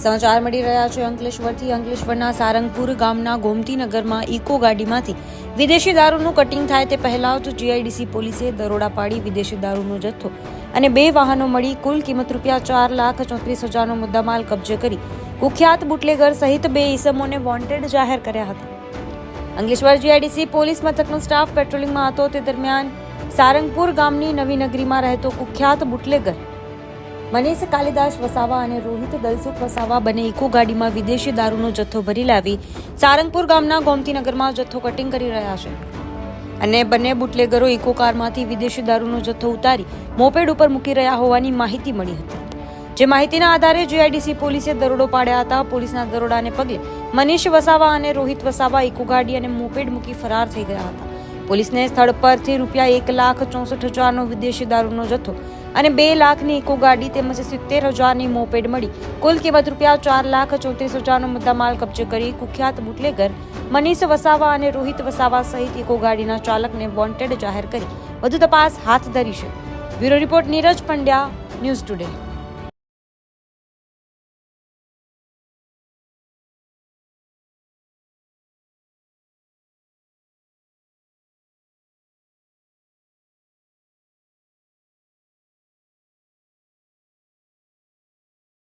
સમાચાર મળી રહ્યા છે અંકલેશ્વરથી. અંકલેશ્વરના સારંગપુર ગામના ગોમતીનગરમાં ઇકો ગાડીમાંથી વિદેશી દારૂનું કટિંગ થાય તે પહેલા જ જીઆઈડીસી પોલીસે દરોડા પાડી વિદેશી દારૂનો જથ્થો અને બે વાહનો મળી કુલ કિંમત રૂપિયા ચાર લાખ ચોત્રીસ હજારનો મુદ્દામાલ કબજે કરી કુખ્યાત બુટલેગર સહિત બે ઈસમોને વોન્ટેડ જાહેર કર્યા હતા. અંકલેશ્વર જીઆઈડીસી પોલીસ મથકનો સ્ટાફ પેટ્રોલિંગમાં હતો. તે દરમિયાન સારંગપુર ગામની નવી નગરીમાં રહેતો કુખ્યાત બુટલેગર મનીષ કાલિદાસ વસાવા અને રોહિત દલસુખ વસાવા બંને ઇકો ગાડીમાં વિદેશી દારૂનો જથ્થો ભરી લાવી સારંગપુર ગામના ગોમતીનગરમાં જથ્થો કટિંગ કરી રહ્યા છે. અને બંને બુટલેગરો ઇકો કારમાંથી વિદેશી દારૂનો જથ્થો ઉતારી મોપેડ ઉપર મૂકી રહ્યા હોવાની માહિતી મળી હતી. જે માહિતીના આધારે જીઆઈડીસી પોલીસે દરોડો પાડ્યા હતા. પોલીસના દરોડાને પગલે મનીષ વસાવા અને રોહિત વસાવા ઇકો ગાડી અને મોપેડ મૂકી ફરાર થઈ ગયા હતા. પોલીસને સ્થળ પરથી રૂપિયા એક લાખ ચોસઠ હજારનો વિદેશી દારૂનો જથ્થો અને બે લાખની ઇકો ગાડી તેમજ સિત્તેર હજારની મોપેડ મળી. કુલ કિંમત રૂપિયા ચાર લાખ ચોત્રીસ હજારનો મુદ્દામાલ કબજે કરી કુખ્યાત બુટલેગર મનીષ વસાવા અને રોહિત વસાવા સહિત ઇકો ગાડીના ચાલકને વોન્ટેડ જાહેર કરી. વધુ તપાસ હાથ ધરી છે. Bureau report Neeraj Pandya, news today.